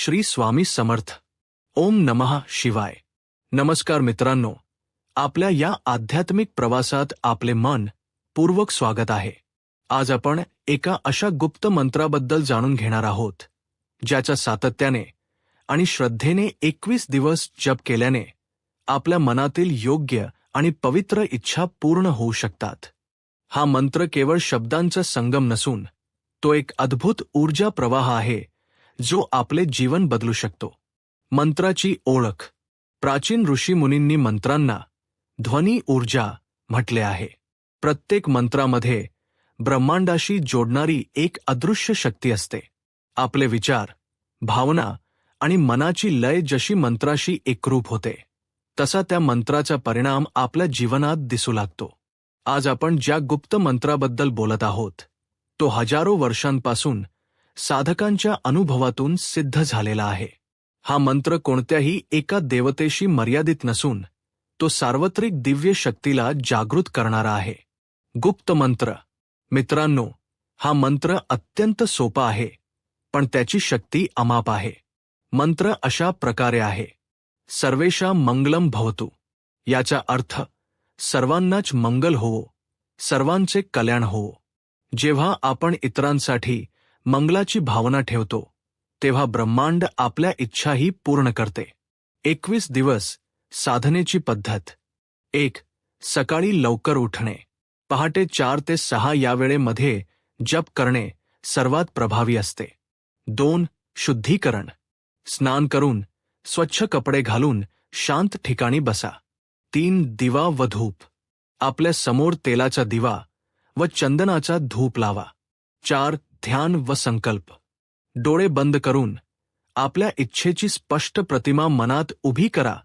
श्री स्वामी समर्थ. ओम नमः शिवाय. नमस्कार मित्रांनो आपल्या या आध्यात्मिक प्रवासात आपले मन पूर्वक स्वागत आहे. आज आपण एका अशा गुप्त मंत्राबद्दल जाणून घेणार आहोत ज्याच्या सातत्याने आणि श्रद्धेने एकवीस दिवस जप केल्याने आपल्या मनातील योग्य आणि पवित्र इच्छा पूर्ण होऊ शकतात. हा मंत्र केवळ शब्दांचा संगम नसून तो एक अद्भुत ऊर्जा प्रवाह आहे जो आपले जीवन बदलू शकतो. मंत्राची ओळख. प्राचीन ऋषीमुनींनी मंत्रांना ध्वनी ऊर्जा म्हटले आहे. प्रत्येक मंत्रामध्ये ब्रह्मांडाशी जोडणारी एक अदृश्य शक्ती असते. आपले विचार भावना आणि मनाची लय जशी मंत्राशी एकरूप होते तसा त्या मंत्राचा परिणाम आपल्या जीवनात दिसू लागतो. आज आपण ज्या गुप्त मंत्राबद्दल बोलत आहोत तो हजारो वर्षांपासून साधकांच्या अनुभवातून सिद्ध झालेला आहे. हा मंत्र कोणत्याही एका देवतेशी मर्यादित नसून तो सार्वत्रिक दिव्य शक्तीला जागृत करणारा आहे. गुप्त मंत्र. मित्रांनो हा मंत्र अत्यंत सोपा आहे पण त्याची शक्ती अमाप आहे. मंत्र अशा प्रकारे आहे. सर्वेशा मंगलम भवतु. याचा अर्थ सर्वांनाच मंगल होवो सर्वांचे कल्याण होवो. जेव्हा आपण इतरांसाठी मंगलाची भावना ठेवतो तेव्हा ब्रह्मांड आपल्या इच्छाही पूर्ण करते. एकवीस दिवस साधनेची पद्धत. एक सकाळी लवकर उठणे. पहाटे चार ते सहा या वेळेमध्ये जप करणे सर्वात प्रभावी असते. दोन शुद्धीकरण. स्नान करून स्वच्छ कपडे घालून शांत ठिकाणी बसा. तीन दिवा व धूप. आपल्यासमोर तेलाचा दिवा व चंदनाचा धूप लावा. चार ध्यान व संकल्प. डोळे बंद करून आपल्या इच्छेची स्पष्ट प्रतिमा मनात उभी करा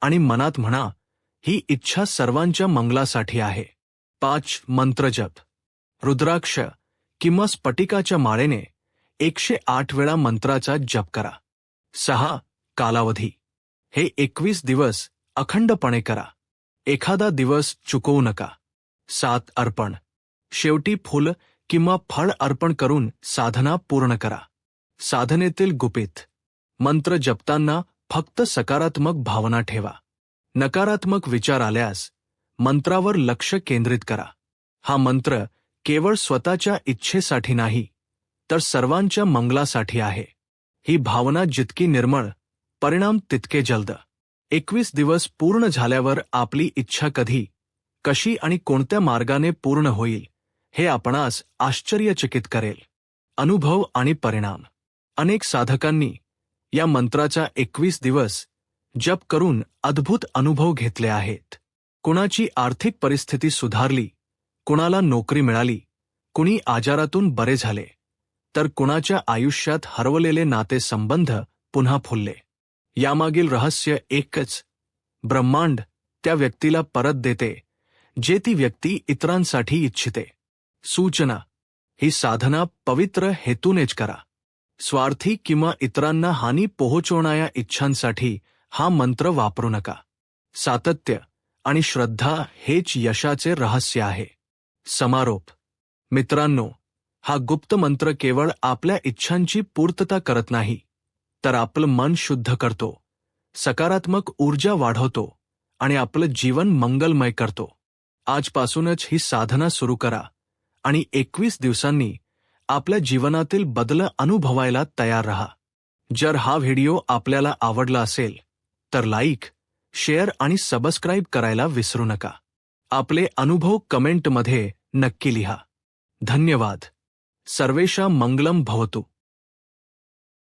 आणि मनात म्हणा ही इच्छा सर्वांच्या मंगलासाठी आहे. पाच मंत्रजप रुद्राक्ष किंवा स्फटिकाच्या माळेने एकशे आठ वेळा मंत्राचा जप करा. सहा कालावधी. हे एकवीस दिवस अखंडपणे करा. एखादा दिवस चुकवू नका. सात अर्पण. शेवटी फुल किंवा फळ अर्पण करून साधना पूर्ण करा. साधनेतील गुपित. मंत्र जपताना फक्त सकारात्मक भावना ठेवा. नकारात्मक विचार आल्यास मंत्रावर लक्ष केंद्रित करा. हा मंत्र केवळ स्वतःच्या इच्छेसाठी नाही तर सर्वांच्या मंगलासाठी आहे. ही भावना जितकी निर्मळ परिणाम तितके जलद. एकवीस दिवस पूर्ण झाल्यावर आपली इच्छा कधी कशी आणि कोणत्या मार्गाने पूर्ण होईल हे आपणास आश्चर्यचकित करेल. अनुभव आणि परिणाम. अनेक साधकांनी या मंत्राचा एकवीस दिवस जप करून अद्भुत अनुभव घेतले आहेत. कुणाची आर्थिक परिस्थिती सुधारली कुणाला नोकरी मिळाली कुणी आजारातून बरे झाले तर कुणाच्या आयुष्यात हरवलेले नातेसंबंध पुन्हा फुलले. यामागील रहस्य एकच ब्रह्मांड त्या व्यक्तीला परत देते जे ती व्यक्ती इतरांसाठी इच्छिते. सूचना. ही साधना पवित्र हेतूनेच करा. स्वार्थी किंवा इतरांना हानी पोहोचवणाऱ्या इच्छांसाठी हा मंत्र वापरू नका. सातत्य आणि श्रद्धा हेच यशाचे रहस्य आहे. समारोप. मित्रांनो हा गुप्त मंत्र केवळ आपल्या इच्छांची पूर्तता करत नाही तर आपलं मन शुद्ध करतो सकारात्मक ऊर्जा वाढवतो आणि आपलं जीवन मंगलमय करतो. आजपासूनच ही साधना सुरू करा. आणि एकवीस दिवसांनी आपल्या जीवनातील बदल अनुभवायला तयार रहा. जर हा व्हिडिओ आपल्याला आवडला असेल तर लाईक शेअर आणि सबस्क्राईब करायला विसरू नका. आपले अनुभव कमेंटमध्ये नक्की लिहा. धन्यवाद. सर्वेशा मंगलम भवतु.